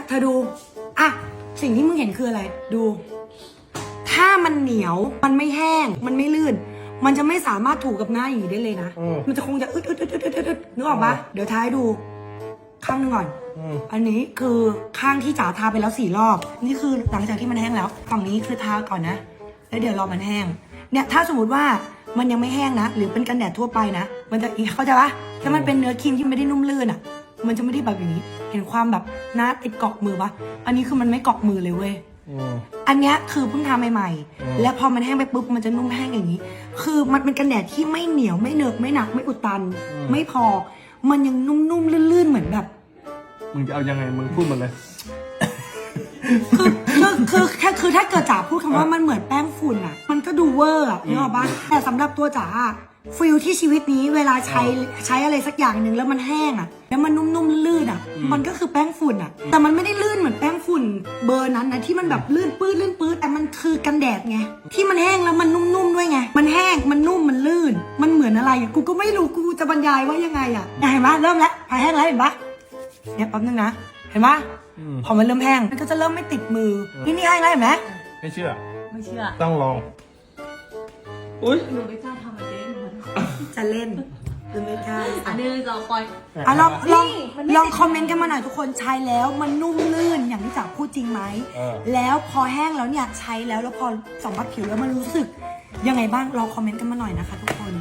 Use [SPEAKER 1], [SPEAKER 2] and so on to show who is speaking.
[SPEAKER 1] ยเธอดูอะสิ่งที่มึงเห็นคืออะไร ดู ถ้ามันเหนียวมันไม่แห้ง มันไม่ลื่น มันจะไม่สามารถถูกับหน้าอย่างนี้ได้เลยนะ
[SPEAKER 2] อืม
[SPEAKER 1] มันจะคงจะอึดอึดอึดอึดอึดอึดอึดนึกออกปะเดี๋ยวท้ายดู ข้างหนึงก่อน
[SPEAKER 2] อืม
[SPEAKER 1] อันนี้คือข้างที่จ๋าทาไปแล้วสี่รอบ นี่คือหลังจากที่มันแห้งแล้ว ฝั่งนี้คือทาก่อนนะ แล้วเดี๋ยวรอมันแห้ง เนี่ยถ้าสมมติว่ามันยังไม่แห้งนะ หรือเป็นกันแดดทั่วไปนะ มันจะอีกเข้าใจปะถ้ามันเป็นเนื้อครีมที่ไม่ได้นุ่มลื่นอะ มันจะไม่ได้แบบอย่างนี้ เห็นความแบบหน้าติดเกาะมือปะอันนี้คือมันไม่เกาะมือเลยเว้ย
[SPEAKER 2] อืม
[SPEAKER 1] อันเนี้ยคือเพิ่งทาใหม่
[SPEAKER 2] อืม
[SPEAKER 1] ๆแล้วพอมันแห้งไปปุ๊บมันจะนุ่มแห้งอย่างนี้ คือมันเป็นกันแดดที่ไม่เหนียวไม่เหนอะไม่หนักไม่อุดตัน ไม่พอ มันยังนุ่มๆลื่นๆเหมือนแบบ
[SPEAKER 2] มึงจะเอายังไงมึงพูดมาเลย
[SPEAKER 1] คือคือคือแค่คือถ้าเกิดจ๋าพูดคำว่ามันเหมือนแป้งฝุ่นอะ มันก็ดูเวอร์อะนึกออกปะแต่สำหรับตัวจ๋าอะฟิลที่ชีวิตนี้เวลาใช้ใช้อะไรสักอย่างหนึ่งแล้วมันแห้งอะแล้วมันนุ่มๆลื่นๆอะมันก็คือแป้งฝุ่นอะแต่มันไม่ได้ลื่นเหมือนแป้งฝุ่น เบอร์นั้นนะที่มันแบบลื่นปื้ดลื่นปื้ดแต่มันคือกันแดดไงที่มันแห้งแล้วมันนุ่มๆด้วยไงมันแห้งมันนุ่มมันลื่น มันเหมือนอะไรอะกูก็ไม่รู้กูจะบรรยายว่ายังไงอะเห็นปะเริ่มแล้วพอแห้งแล้วเห็นปะเนี่ยแป๊บนึงนะเห็นปะ
[SPEAKER 2] อืม
[SPEAKER 1] พอมันเริ่มแห้งมันก็จะเริ่มไม่ติดมือนี่นี่ให้แล้วเห็นไหม
[SPEAKER 2] ไม่เชื่อ
[SPEAKER 3] ไม่เชื่อ
[SPEAKER 2] ต้องลอง อุ้ย
[SPEAKER 3] หนูไม่กล้าทำอะไรเองหมด
[SPEAKER 1] จะเล่นหรือไม่ใช่
[SPEAKER 3] อันนี้เราปล่อย
[SPEAKER 1] อะลองลอง
[SPEAKER 3] นี่มันไม่
[SPEAKER 1] ลองคอมเมนต์กันมาหน่อยทุกคนใช้แล้วมันนุ่มลื่นอย่างที่จ๋าพูดจริงไหม
[SPEAKER 2] เออ
[SPEAKER 1] แล้วพอแห้งแล้วเนี่ยใช้แล้วแล้วพอสัมผัสผิวแล้วมันรู้สึกยังไงบ้างลองคอมเมนต์กันมาหน่อยนะคะทุกคน